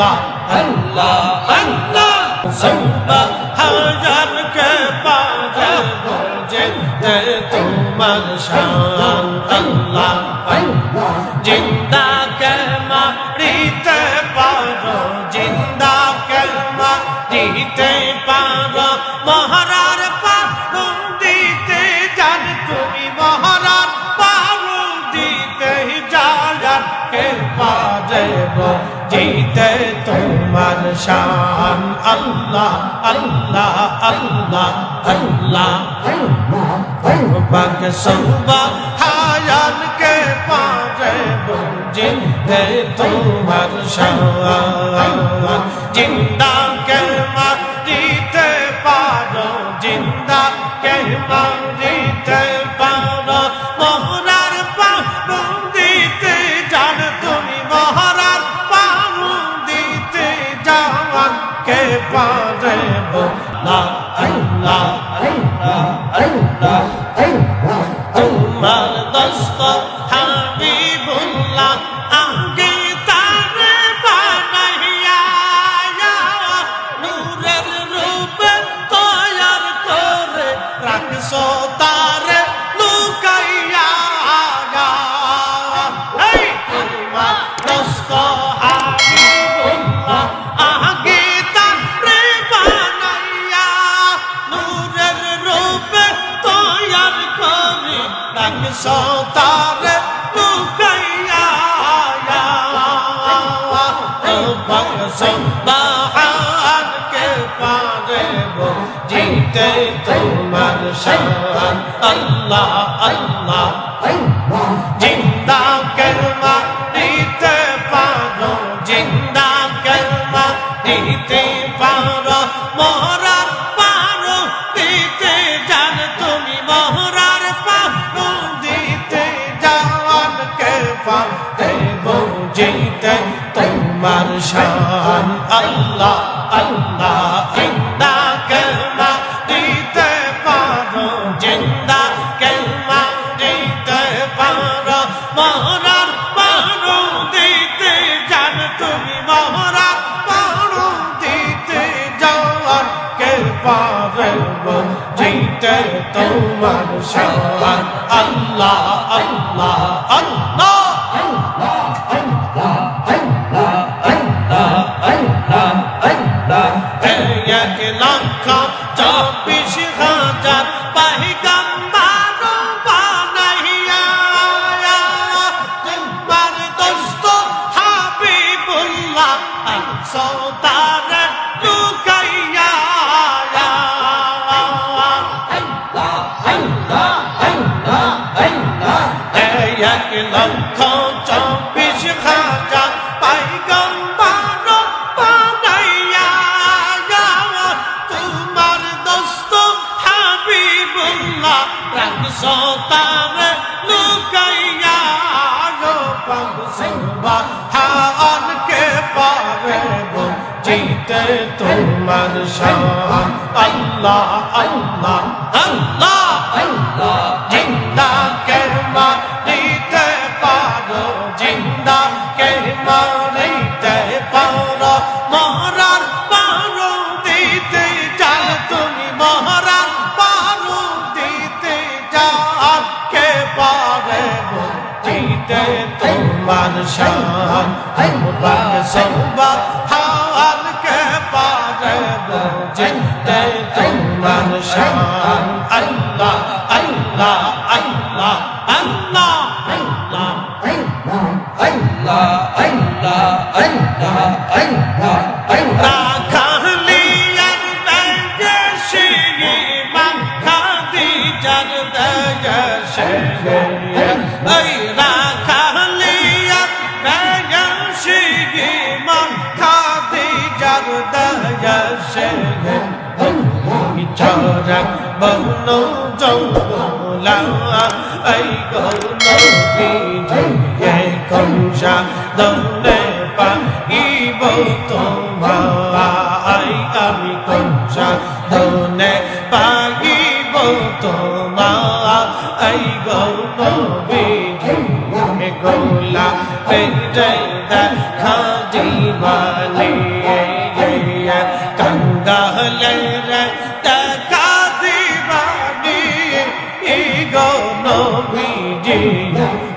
আল্লাহ আল্লাহ আল্লাহ। হাজার কে দে তোমার শান। আল্লাহ জিন্দা কে মারিতে পারো জিন্দা কে মারিতে পারো মহারার শান আল্লাহ আল্লাহ আল্লাহ আল্লাহ বাক সৌবা হায়ান কে পারে জিন্দে তোমার শান জিন্দা কে মারিতে পারো জিন্দা কে মারিতে দস্ত হাবিবুল্লাহ আগে তারে বানাইয়া নূরের রূপে তৈয়ার করে রাখছো তারে, লুকাইয়া দস্ত হাবিবুল্লাহ আগে তারে বানাইয়া নূরের রূপে তৈয়ার করে রাখছো শান আল্লাহ আল্লাহ। কে পারে জিতে তোমার শান আল্লাহ আল্লাহ আল্লাহ আল্লাহ আল্লাহ আল্লাহ আল্লাহ জিন্দা কে মারিতে পারো জিন্দা কে মারিতে পারো মহারার পারো দিতে চাল তুমি মহারার পারো দিতে সৌবা তোমার শান আল্লাহ। বন্য যৌবলা এই গৌরবীজি এখন সাধনে পাইব তোমার আমি কোন সাধনে পাইব তোমার এই গৌরবীজি গোলা পেটে দেখা জীবনে গঙ্গা রে তা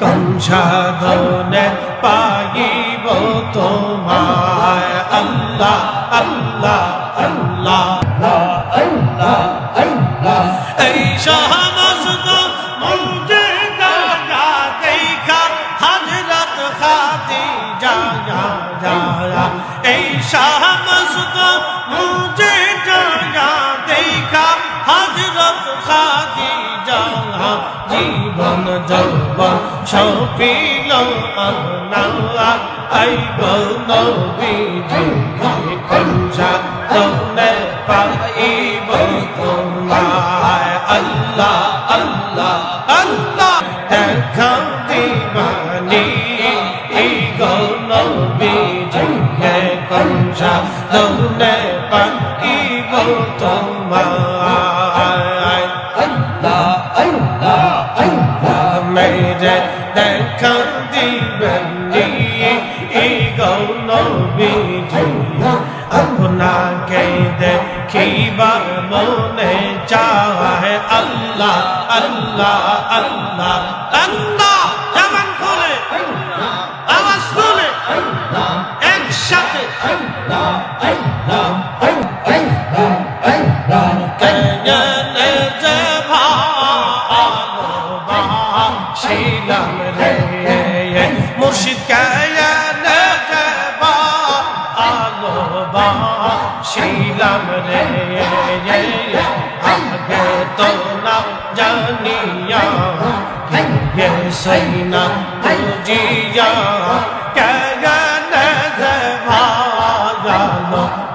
কংসাধনে পাইব তোমার আল্লাহ আল্লাহ আল্লাহ আল্লাহ আল্লাহ। এই শাহনাজ তো মঞ্জে দাদা দেখা, হজরত খাদি যা যা যা। এই শাহনাজ তো জীবন যা যৌবন সপিল আনা আই গৌনবীজি কংসা তোলে পাইব তোমায়। আল্লাহ আল্লাহ আল্লাহ, দেখা দিবানি, এই গৌনবীজি কংসা তোলে পাইব তোমায়। মেরে দেখা দিবেনি এই গৌনবীজি আপনাকে দেখিবার মনে চায় আল্লাহ আল্লাহ আল্লাহ আল্লাহ। حسین جیا کرن زبایا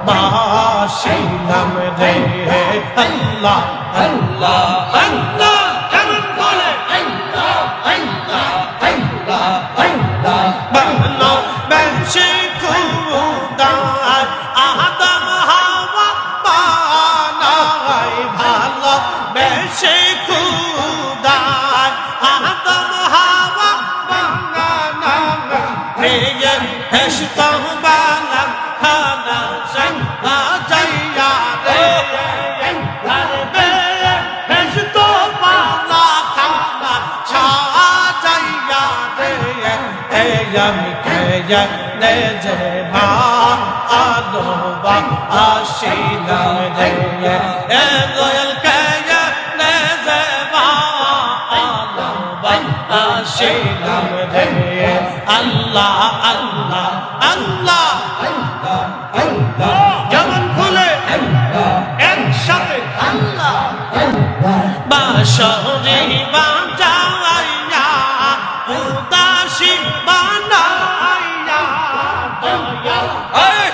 باشی ہم رہے اللہ اللہ اللہ মিঠে যায় যে না আলোবা আশিল এ দয়াল কে যে আলোবা আশিল আল্লাহ আল্লাহ আল্লাহ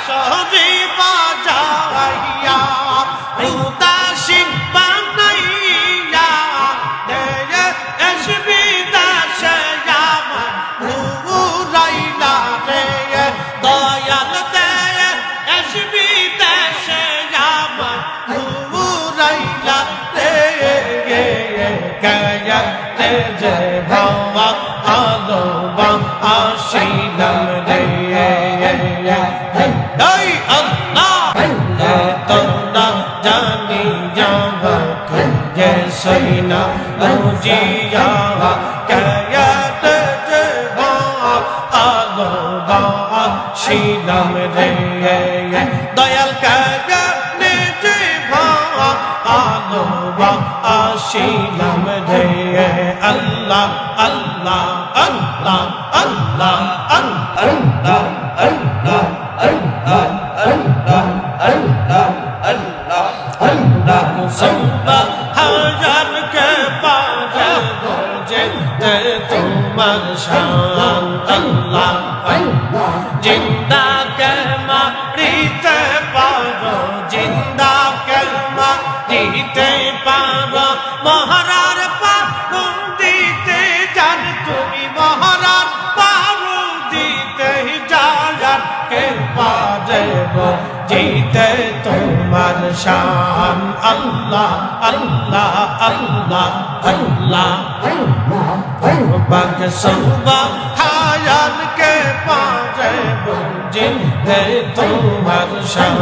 Russia. যে সৈনা বুঝিয়া গায়া রে যে ভাবা আলো বা আসিলাম রে দয়াল কায়া নিজে ভাবা আলো বা আসিলাম রে আল্লাহ আল্লাহ আল্লাহ আল্লাহ আল্লাহ আল্লাহ তোমার শান আল্লাহ জিন্দা কলমা রিতে পাব জিন্দা কলমা রিতে পাব মহারার পাবো দিতে জান তুমি মহারার পাবো দিতে জান কৃপা দেব জিতে তোমার শান আল্লাহ আল্লাহ আল্লাহ আল্লাহ আল্লাহ সুবা হায়ান কে পারে জিতে তোমার শান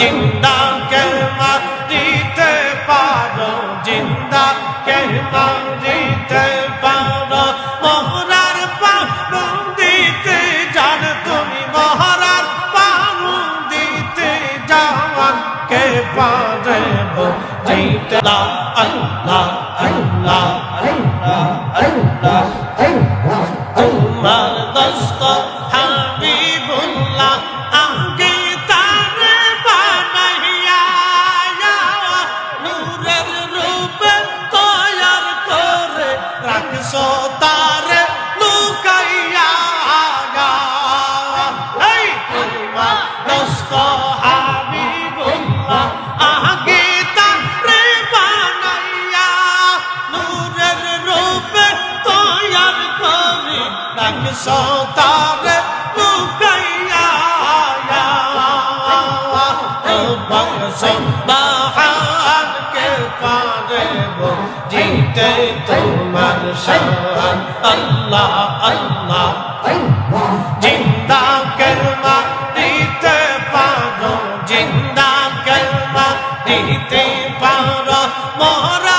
জিন্দা কে মারিতে পারো জিন্দা কে মারিতে পারো মোহরার পারো দিতে জান তুমি মহারার পারো দিতে যাওয়ান কে পারে জিতে আল্লাহ আল্লাহ রাখছো তারে লুকাইয়া বাহান কে পারে জিতে তোমার শান আল্লাহ আল্লাহ। জিন্দা করমা দিতে পারো জিন্দা করমা দিতে পারো। মহরার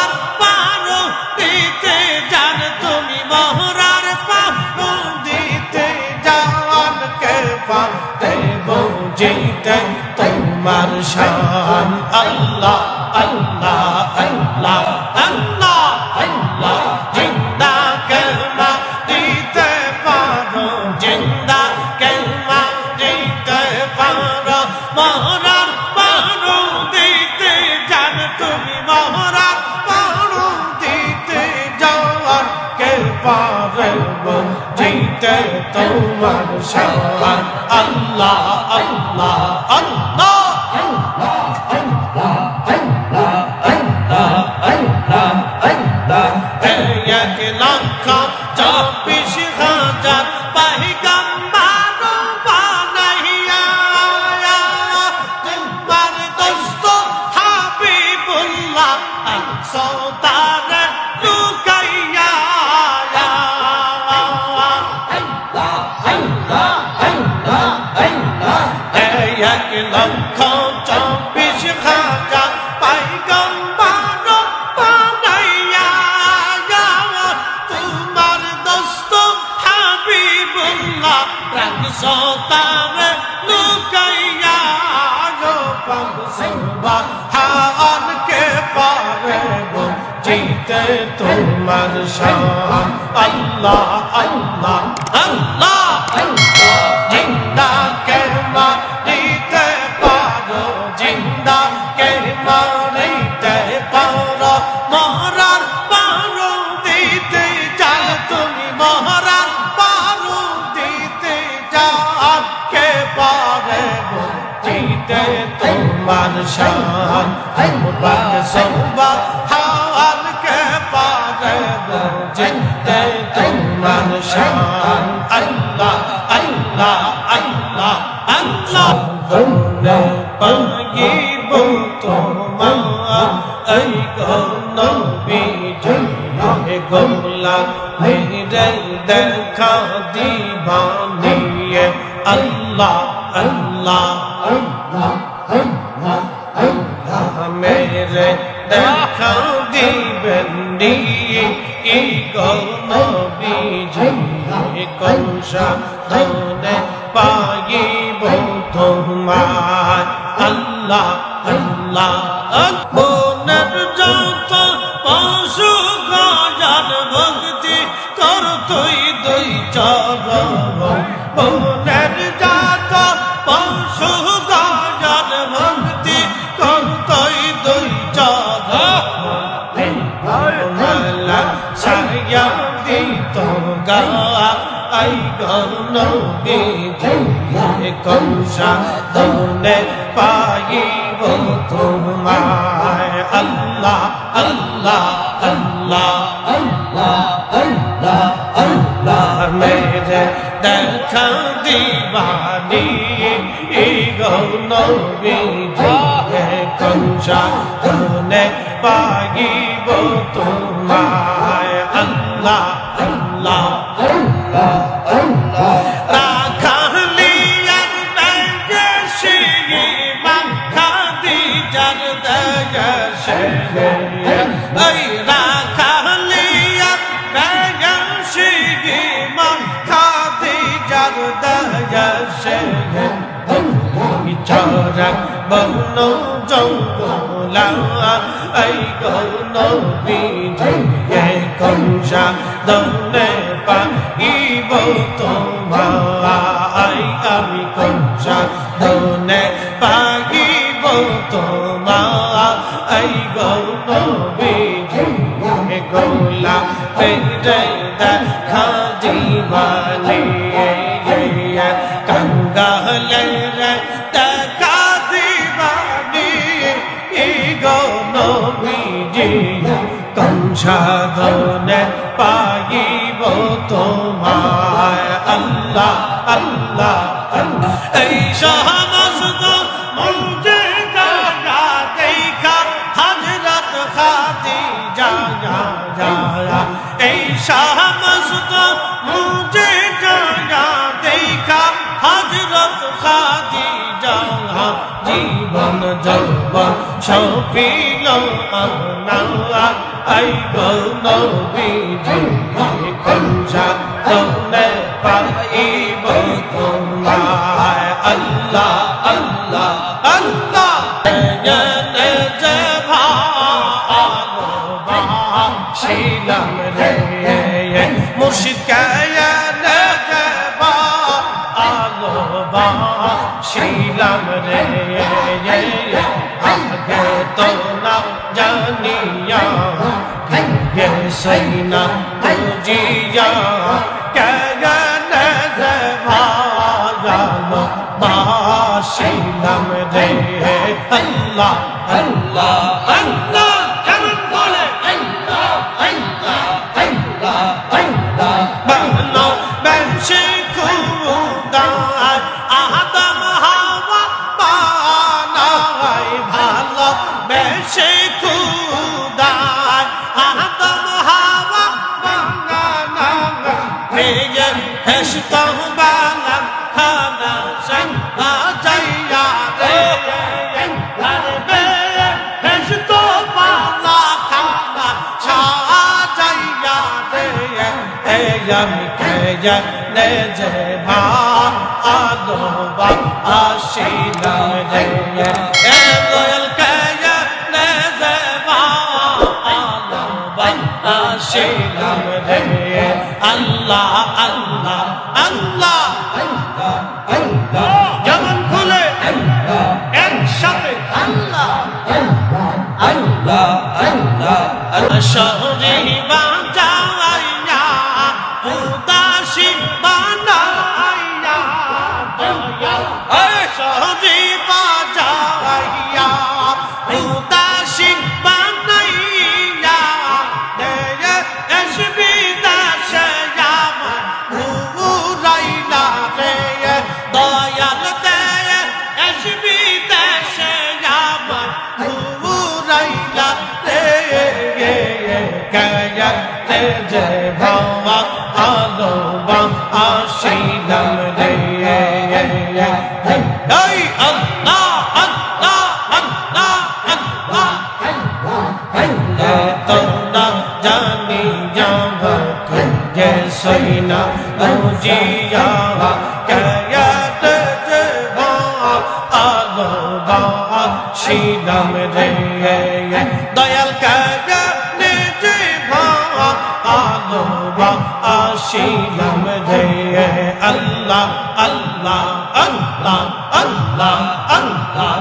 তোমার শান। আল্লাহ আল্লাহ আল্লাহ আল্লাহ আল্লাহ। জিন্দা করমা দিতে পারো, জিন্দা করমা দিতে পারো। মহরার পারো দিতে জান তুমি, মহরার পারো দিতে যাওয়ার কে পারে জিতে তোমার শান। আল্লাহ আল্লাহ হান কে পারে জিতে তোমার শান। আল্লাহ আল্লাহ আল্লাহ জিন্দা কে মারিতে পারো জিন্দা কে মারিতে পারো। মহারার পারো দিতে চাল তুমি, মহারার পারো দিতে যান কে পারে জিতে তোমার শান বাগ সৌবা হাওয়ান কে পারে জিতে তোমার শান আল্লাহ আল্লাহ আল্লাহ আল্লাহ বলে পাগিব তোমার এই গনবী জয় গোলা মেরে দেখা দিবানিয়ে আল্লাহ আল্লাহ মেরে দেখা দিবেন নিয়ে এই গনবী জয় কৌশা ধনে পাইব তোমার আল্লাহ আল্লাহ মনের যত পশু গজান ভক্তি কর তুই দুই চরণ মনের যত পশু গজান ভক্তি গা আই গন কৌশা দনে পাইব তোমায় আল্লাহ আল্লাহ আল্লাহ আল্লাহ আল্লাহ আল্লাহ মেরে দেখা দিবানি গৌনবীজি কংসা ধনে পাইব তোমায় আল্লাহ আল্লাহ রাখালিয়ার দেশে খাদিজার দেশে ওই রাখালিয়ার দেশে খাদিজার দেশে চরক বন জঙ্গলা এই গৌন বিজে কংসা দলে পাইব তোমায় আমি কংসা দলে পাইব তোমায় এই গৌন বিজে গোলা পেটে দেখা জীবনে কঙ্গালে দেখা দিবানি গৌন বিজে কংসাধনে পাইব তোমায় আল্লাহ আল্লাহ আল্লাহ এই সমস্ত মঞ্জে যারা দেখা হজরত খাদি যা যা যা এই সমস্ত মঞ্জে যারা দেখা হজরত খাদি যা জীবন যৌবন সপিল আনা আই গৌনবীজি কংসা তোলে পাইব তোমায়। আল্লাহ আল্লাহ আল্লাহ, জনে যে ভালো শিলাম রে। মুর্শিদ কায়নে যে ভালো শিলাম রে। আগে তো না জানিয়া গে সৈনা বুঝিয়া কেগনে যে ভালো বাসিলাম রে আল্লাহ আল্লাহ আল্লাহ কেমন হেসত বালাম খানা সং আজাইয়া রে আরে হেসত বালা খানা সাজাইয়া রে আমি কেয়া নে যে ভা আলো বা আসিলাম রে এ দয়াল কেয়া নে যে ভা আলো বা আসিলাম রে আল্লাহ আল্লাহ আল্লাহ। যেমন খুলে একসাথে। আল্লাহ শহরে বাজাইয়া উদাসী বানাইয়া শহরে জানি যাব যে সইনা বুঝিয়া কয়াত যে আলো বা শিলাম রে দয়াল কয়া যে আলো বা শিলাম রে আল্লাহ আল্লাহ আল্লাহ আল্লাহ আল্লাহ